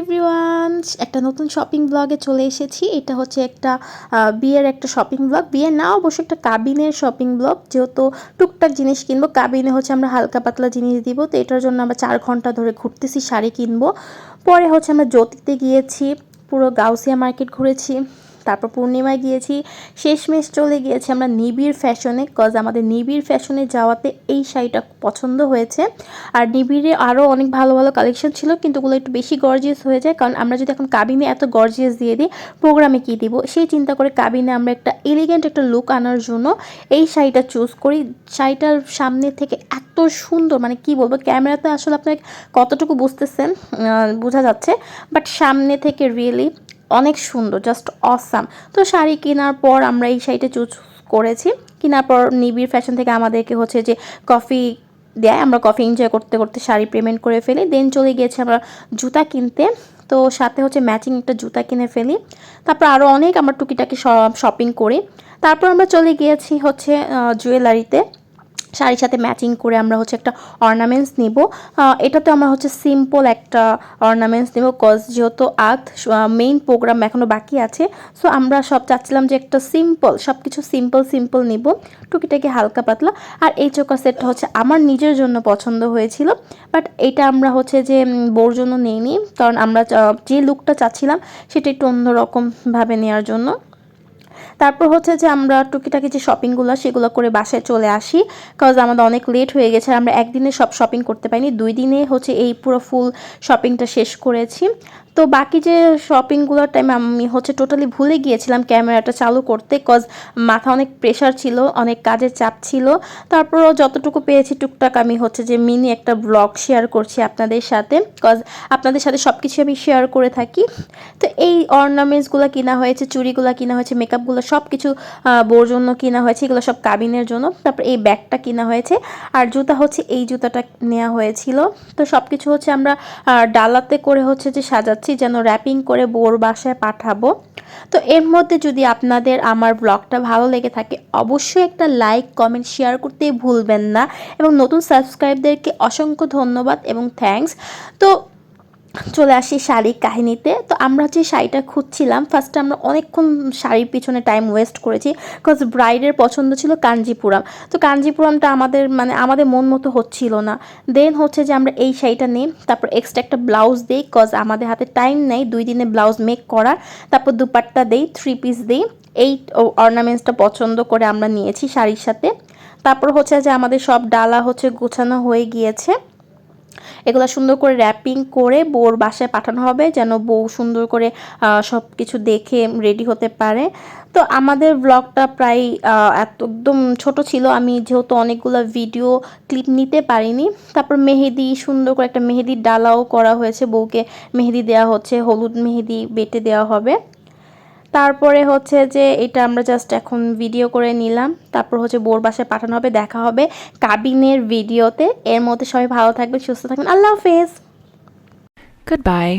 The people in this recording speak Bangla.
এভরিওয়ান একটা নতুন শপিং ব্লগে চলে এসেছি। এটা হচ্ছে একটা বিয়ের একটা শপিং ব্লগ বিয়ের না, অবশ্য একটা কাবিনের শপিং ব্লগ যেহেতু টুকটাক জিনিস কিনবো, কাবিনে হচ্ছে আমরা হালকা পাতলা জিনিস দিব। তো এটার জন্য আমরা চার ঘণ্টা ধরে ঘুরতেছি, শাড়ি কিনবো। পরে হচ্ছে আমরা জ্যোতিতে গিয়েছি, পুরো গাউসিয়া মার্কেট ঘুরেছি। তারপর পূর্ণিমায় গিয়েছি, শেষমেশ চলে গিয়েছি আমরা নিবিড় ফ্যাশনে কজ আমাদের নিবিড় ফ্যাশনে যাওয়াতে এই শাড়িটা পছন্দ হয়েছে। আর নিবিড়ে আরও অনেক ভালো ভালো কালেকশন ছিল, কিন্তু ওগুলো একটু বেশি গর্জিয়াস হয়ে যায়। কারণ আমরা যদি এখন কাবিনে এত গর্জিয়াস দিয়ে দিই, প্রোগ্রামে কী দিব? সেই চিন্তা করে কাবিনে আমরা একটা এলিগেন্ট একটা লুক আনার জন্য এই শাড়িটা চুজ করি। শাড়িটার সামনে থেকে এত সুন্দর মানে কি বলব, ক্যামেরাতে আসলে আপনার কতটুকু বুঝতেছেন বোঝা যাচ্ছে। বাট সামনে থেকে রিয়েলি অনেক সুন্দর জাস্ট অসাম তো শাড়ি কেনার পর আমরা এই শাড়িটা চুজ করেছি। কেনার পর নিবিড় ফ্যাশন থেকে আমাদেরকে হচ্ছে যে কফি দেয়। আমরা কফি এনজয় করতে করতে শাড়ি পেমেন্ট করে ফেলি। দেন চলে গিয়েছি আমরা জুতা কিনতে। তো সাথে হচ্ছে ম্যাচিং একটা জুতা কিনে ফেলি। তারপর আরও অনেক আমরা টুকিটাকি শপিং করি। তারপর আমরা চলে গিয়েছি হচ্ছে জুয়েলারিতে শাড়ির সাথে ম্যাচিং করে আমরা হচ্ছে একটা অর্নামেন্টস নিব। এটাতে আমরা হচ্ছে সিম্পল একটা অর্নামেন্টস নেব কজ যেহেতু আর্থ মেইন প্রোগ্রাম এখনও বাকি আছে সো আমরা সব চাচ্ছিলাম যে একটা সিম্পল সব কিছু সিম্পল সিম্পল নিব, টুকিটাকি হালকা পাতলা। আর এই চোকার সেটটা হচ্ছে আমার নিজের জন্য পছন্দ হয়েছিল বাট এটা আমরা হচ্ছে যে বোর জন্য নিইনি, কারণ আমরা যে লুকটা চাচ্ছিলাম সেটা একটু অন্যরকমভাবে নেওয়ার জন্য। তারপর হচ্ছে যে আমরা টুকিটাকি যে শপিংগুলো সেগুলো করে বাসায় চলে আসি। কজ আমাদের অনেক লেট হয়ে গেছে আমরা একদিনে সব শপিং করতে পারিনি। দুই দিনে হচ্ছে এই পুরো ফুল শপিংটা শেষ করেছি। তো বাকি যে শপিংগুলোর টাইম আমি হচ্ছে টোটালি ভুলে গিয়েছিলাম ক্যামেরাটা চালু করতে কজ মাথা অনেক প্রেশার ছিল, অনেক কাজের চাপ ছিল। তারপরও যতটুকু পেয়েছি টুকটাক আমি হচ্ছে যে মিনি একটা ব্লগ শেয়ার করছি আপনাদের সাথে কজ আপনাদের সাথে সব কিছু আমি শেয়ার করে থাকি। তো এই অর্নামেন্টসগুলো কিনা হয়েছে, চুড়িগুলো কিনা হয়েছে মেকআপগুলো সব কিছু বোর জন্য কিনা হয়েছে, এগুলো সব কাবিনের জন্য। তারপর এই ব্যাগটা কিনা হয়েছে, আর জুতা হচ্ছে এই জুতাটা নেওয়া হয়েছিল। তো সব কিছু হচ্ছে আমরা ডালাতে করে হচ্ছে যে সাজাচ্ছি। যেন র্যাপিং করে বোর বাসায় পাঠাবো। তো এর মধ্যে যদি আপনাদের আমার ব্লগটা ভালো লেগে থাকে, অবশ্যই একটা লাইক কমেন্ট শেয়ার করতে ভুলবেন না। এবং নতুন সাবস্ক্রাইবদেরকে অসংখ্য ধন্যবাদ এবং থ্যাংকস তো চলে আসি শাড়ির কাহিনীতে। তো আমরা যে শাড়িটা খুঁজছিলাম ফার্স্টে আমরা অনেকক্ষণ শাড়ির পিছনে টাইম ওয়েস্ট করেছি বিকজ ব্রাইডের পছন্দ ছিল কাঞ্জিপুরাম। তো কাঞ্জিপুরামটা আমাদের মানে আমাদের মন মতো হচ্ছিল না। দেন হচ্ছে যে আমরা এই শাড়িটা নিই, তারপর এক্সট্রা একটা ব্লাউজ দিই কজ আমাদের হাতে টাইম নেই, দুই দিনে ব্লাউজ মেক করার। তারপর দুপাট্টা দেই থ্রি পিস দিই। এই অর্নামেন্টসটা পছন্দ করে আমরা নিয়েছি শাড়ির সাথে। তারপর হচ্ছে যে আমাদের সব ডালা হচ্ছে গোছানো হয়ে গিয়েছে। এগুলো সুন্দর করে র্যাপিং করে বউর বাসায় পাঠানো হবে যেন বউ সুন্দর করে সব কিছু দেখে রেডি হতে পারে। তো আমাদের ব্লগটা প্রায় একদম ছোট ছিল। আমি যেহেতু অনেকগুলো ভিডিও ক্লিপ নিতে পারিনি। তারপর মেহেদি, সুন্দর করে একটা মেহেদির ডালাও করা হয়েছে বউকে। মেহেদি দেওয়া হচ্ছে, হলুদ মেহেদি বেটে দেওয়া হবে। তারপরে হচ্ছে যে এটা আমরা জাস্ট এখন ভিডিও করে নিলাম। তারপর হচ্ছে বোর বাসায় পাঠানো হবে, দেখা হবে কাবিনের ভিডিওতে এর মধ্যে সবাই ভালো থাকবে সুস্থ থাকবেন। আল্লাহ হাফেজ। Goodbye.